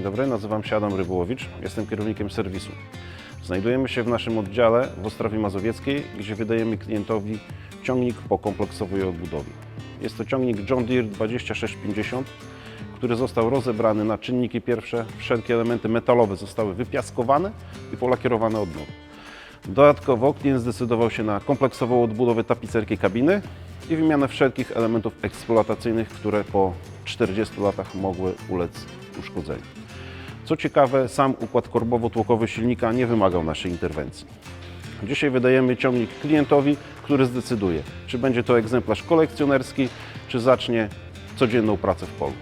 dobry, nazywam się Adam Rybułowicz, jestem kierownikiem serwisu. Znajdujemy się w naszym oddziale w Ostrowie Mazowieckiej, gdzie wydajemy klientowi ciągnik po kompleksowej odbudowie. Jest to ciągnik John Deere 2650, który został rozebrany na czynniki pierwsze. Wszelkie elementy metalowe zostały wypiaskowane i polakierowane od nowa. Dodatkowo klient zdecydował się na kompleksową odbudowę tapicerki kabiny i wymianę wszelkich elementów eksploatacyjnych, które po 40 latach mogły ulec uszkodzeniu. Co ciekawe, sam układ korbowo-tłokowy silnika nie wymagał naszej interwencji. Dzisiaj wydajemy ciągnik klientowi, który zdecyduje, czy będzie to egzemplarz kolekcjonerski, czy zacznie codzienną pracę w polu.